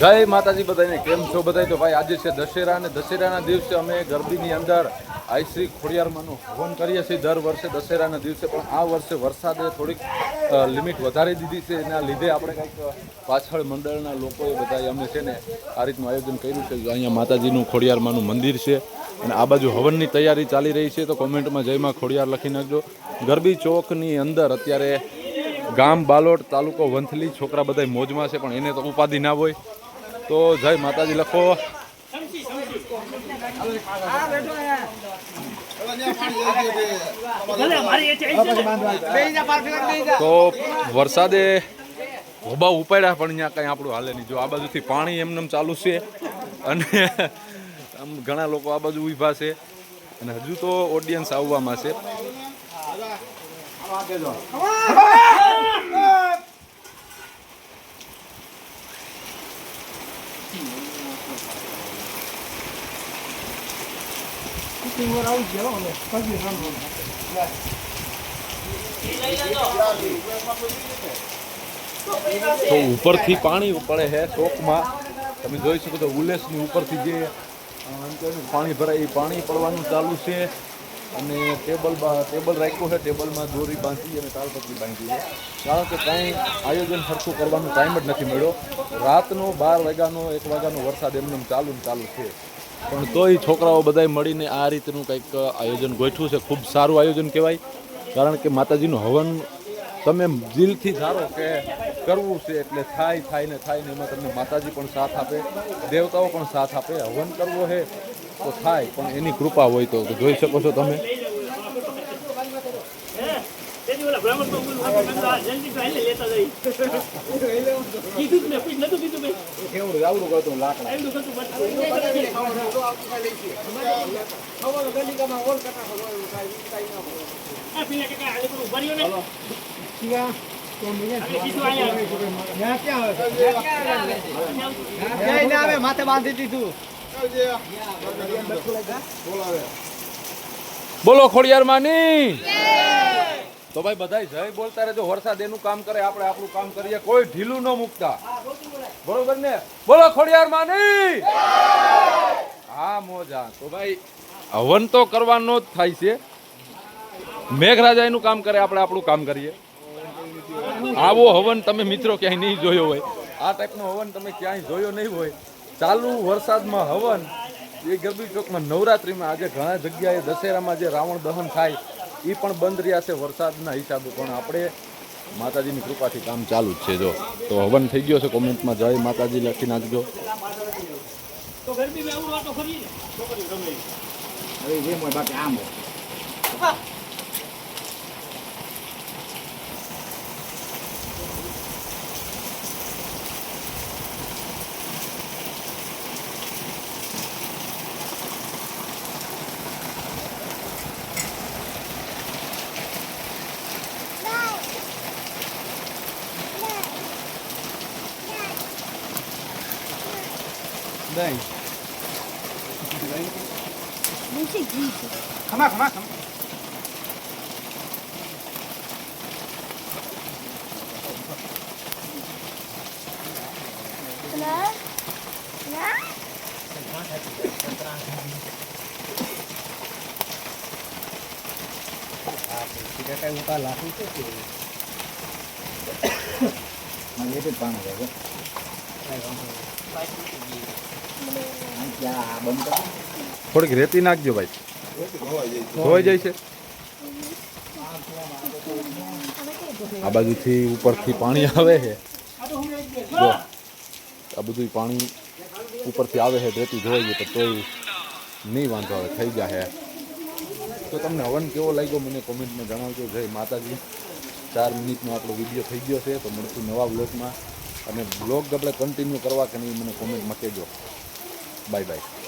જય માતાજી બધાને, કેમ છો બધા તો ભાઈ આજે છે દશેરા અને દશેરાના દિવસે અમે ગરબીની અંદર આઈ શ્રી ખોડિયારમાંનું હવન કરીએ છીએ દર વર્ષે દશેરાના દિવસે, પણ આ વર્ષે વરસાદે થોડીક લિમિટ વધારી દીધી છે. એના લીધે આપણે કંઈક પાછળ મંડળના લોકોએ બધા અમે છે ને આ રીતનું આયોજન કર્યું છે. અહીંયા માતાજીનું ખોડિયારમાંનું મંદિર છે અને આ બાજુ હવનની તૈયારી ચાલી રહી છે, તો કોમેન્ટમાં જયમાં ખોડિયાર લખી નાખજો. ગરબી ચોકની અંદર અત્યારે ગામ બાલોટ તાલુકો વંથલી, છોકરા બધા મોજમાં છે, પણ એને તો ઉપાધિ ના હોય. તો જય માતાજી લખો. તો વરસાદે હોબા ઉપાડ્યા, પણ અહીંયા કાંઈ આપણું હાલે નહીં. જો આ બાજુથી પાણી એમને ચાલુ છે અને આમ ઘણા લોકો આ બાજુ ઊભા છે. અને હજુ તો ઓડિયન્સ આવવામાં છે. તો ઉપરથી પાણી પડે છે ચોકમાં. તમે જોઈ શકો તો ઉલેસની ઉપરથી જે પાણી ભરાય એ પાણી પડવાનું ચાલુ છે. અને ટેબલ ટેબલ રાખ્યું છે. ટેબલમાં દોરી બાંધી અને તાલપત્રી બાંધી છે. કારણ કે કાંઈ આયોજન સરખું કરવાનો ટાઈમ જ નથી મળ્યો. રાતનો બાર વાગ્યાનો, એક વાગ્યાનો વરસાદ એમને એમ ચાલુ ને ચાલુ છે. પણ તોય છોકરાઓ બધાય મળીને આ રીતનું કંઈક આયોજન ગોઠવું છે. ખૂબ સારું આયોજન કહેવાય. કારણ કે માતાજીનું હવન તમે દિલથી ધારો કે કરવું છે એટલે થાય થાય ને થાય ને એમાં તમને માતાજી પણ સાથ આપે, દેવતાઓ પણ સાથ આપે. હવન કરવો છે તો થાય પણ એની કૃપા હોય તો જોઈ શકો છો તમે. માથે બાંધી દીધું. બોલો ખોડિયાર માની તો ભાઈ બધા જય બોલતા રહેજો વરસાદ એનું કામ કરે, આપણે આપણું કામ કરીએ, કોઈ ઢીલું ન મૂકતા. બરોબર ને? બોલો ખોડિયાર માની હા, મોજા. તો ભાઈ, હવન તો કરવાનો જ થાય છે. મેઘરાજા એનું કામ કરે, આપણે આપણું કામ કરીએ. આવો હવન તમે મિત્રો ક્યાંય નહીં જોયો હોય. આ ટાઈપનો હવન તમે ક્યાંય જોયો નહીં હોય. ચાલુ વરસાદમાં હવન એ ગરબી ચોકમાં નવરાત્રિમાં આજે ઘણા જગ્યાએ દશેરામાં જે રાવણ દહન થાય એ પણ બંધ રહ્યા છે વરસાદના હિસાબે. પણ આપણે માતાજીની કૃપાથી કામ ચાલુ જ છે. જો તો હવન થઈ ગયો છે કોમેન્ટમાં. જય માતાજી લખી નાખજો. તો Tem. Não sei disso. Calma, calma, calma. Lá? Lá? Tidak kayak muka laku itu sih. Mana itu pang ya? vai baik. થોડીક રેતી નાખજો ભાઈ. ધોવાઈ જાય છે. આ બાજુથી ઉપરથી પાણી આવે છે. જો, આ બધું પાણી ઉપરથી આવે છે, રેતી ધોવાઈ જાય તો તોય નહીં વાંધો આવે, થઈ જાય તો તમને હવન કેવો લાગ્યો મને કોમેન્ટમાં જણાવજો. જય માતાજી. ચાર મિનિટનો આપણો વીડિયો થઈ ગયો છે, તો મળશું નવા બ્લોગમાં અને બ્લોગ આપણે કન્ટિન્યુ કરવા કે નહીં મને કોમેન્ટમાં કહેજો. Bye bye.